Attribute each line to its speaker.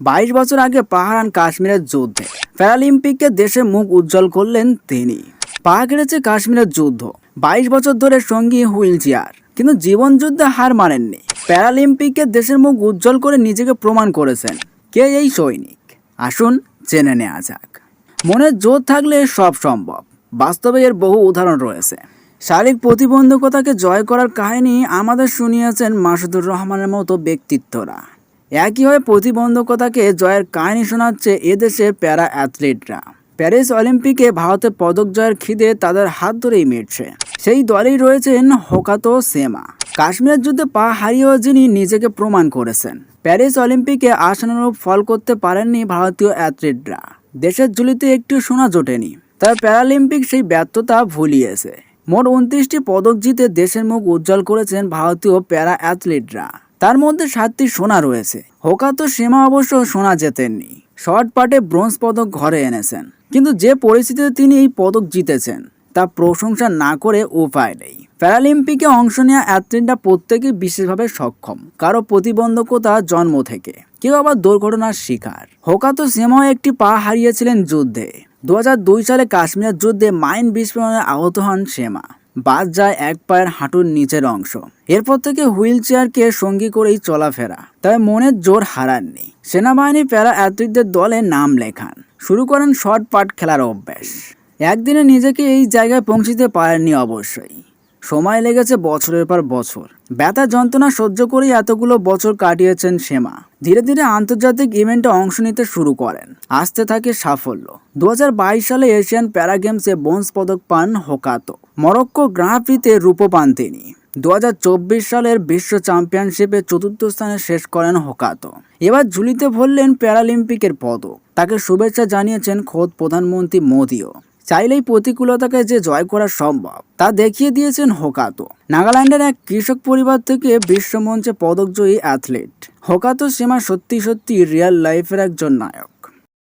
Speaker 1: বাইশ বছর আগে পাহারান কাশ্মীরের যুদ্ধে প্যারালিম্পিককে দেশের মুখ উজ্জ্বল করলেন তিনি। পা কেটেছে কাশ্মীরের যুদ্ধ। বাইশ বছর ধরে সঙ্গী হুইল চেয়ার। কিন্তু জীবন যুদ্ধে হার মানেননি। প্যারালিম্পিককে দেশের মুখ উজ্জ্বল করে নিজেকে প্রমাণ করেছেন কে এই সৈনিক? আসুন জেনে নেওয়া যাক। মনের জোর থাকলে সব সম্ভব। বাস্তবে এর বহু উদাহরণ রয়েছে। শারীরিক প্রতিবন্ধকতাকে জয় করার কাহিনী আমাদের শুনিয়েছেন মাসুদুর রহমানের মতো ব্যক্তিত্বরা। একইভাবে প্রতিবন্ধকতাকে জয়ের কাহিনী শোনাচ্ছে এদেশের প্যারা অ্যাথলিটরা। প্যারিস অলিম্পিকে ভারতের পদক জয়ের খিদে তাদের হাত ধরেই মিটছে সেই দলেই রয়েছেন হোকাতো সেমা। কাশ্মীরের যুদ্ধে পা হারিয়েও যিনি নিজেকে প্রমাণ করেছেন। প্যারিস অলিম্পিকে আশানুরূপ ফল করতে পারেননি ভারতীয় অ্যাথলিটরা। দেশের ঝুলিতে একটু সোনা জোটেনি। তবে প্যারালিম্পিক সেই ব্যর্থতা ভুলিয়েছে। মোট উনত্রিশটি পদক জিতে দেশের মুখ উজ্জ্বল করেছেন ভারতীয় প্যারা অ্যাথলিটরা। তার মধ্যে সাতটি সোনা রয়েছে। হোকাতো সীমা অবশ্য সোনা জেতেননি। শর্ট পাটে ব্রোঞ্জ পদক ঘরে এনেছেন। কিন্তু যে পরিস্থিতিতে তিনি এই পদক জিতেছেন, তা প্রশংসা না করে উপায় নেই। প্যারালিম্পিকে অংশ নেওয়া অ্যাথলিটরা প্রত্যেকেই বিশেষভাবে সক্ষম। কারও প্রতিবন্ধকতা জন্ম থেকে, কেউ আবার দুর্ঘটনার শিকার। হোকাতো সেমাও একটি পা হারিয়েছিলেন যুদ্ধে। দু হাজার দুই সালে কাশ্মীরের যুদ্ধে মাইন বিস্ফোরণে আহত হন সেমা। বাদ যায় এক পায়ের হাঁটুর নিচের অংশ। এরপর থেকে হুইল চেয়ারকে সঙ্গী করেই চলাফেরা। তবে মনের জোর হারাননি। সেনাবাহিনী প্যারা অ্যাথলিটদের দলে নাম লেখান। শুরু করেন শর্ট পাট খেলার অভ্যাস। একদিনে নিজেকে এই জায়গায় পৌঁছিতে পারেননি অবশ্যই। সময় লেগেছে বছরের পর বছর। ব্যথা যন্ত্রণা সহ্য করেই এতগুলো বছর কাটিয়েছেন সেমা ধীরে ধীরে আন্তর্জাতিক ইভেন্টে অংশ নিতে শুরু করেন। আসতে থাকে সাফল্য। দু হাজার বাইশ সালে এশিয়ান প্যারা গেমসে ব্রোঞ্জ পদক পান হোকাতো। মরক্কো গ্রাফিতে রূপ পান তিনি। দু হাজার চব্বিশ সালের বিশ্ব চ্যাম্পিয়নশিপে চতুর্থ স্থানে শেষ করেন হোকাতো। এবার ঝুলিতে ভরলেন প্যারালিম্পিকের পদক। তাকে শুভেচ্ছা জানিয়েছেন খোদ প্রধানমন্ত্রী মোদিও। চাইলেই প্রতিকূলতাকে যে জয় করা সম্ভব, তা দেখিয়ে দিয়েছেন হোকাতো। নাগাল্যান্ডের এক কৃষক পরিবার থেকে বিশ্বমঞ্চে পদকজয়ী অ্যাথলিট হোকাতো সীমা সত্যি সত্যি রিয়েল লাইফের একজন নায়ক।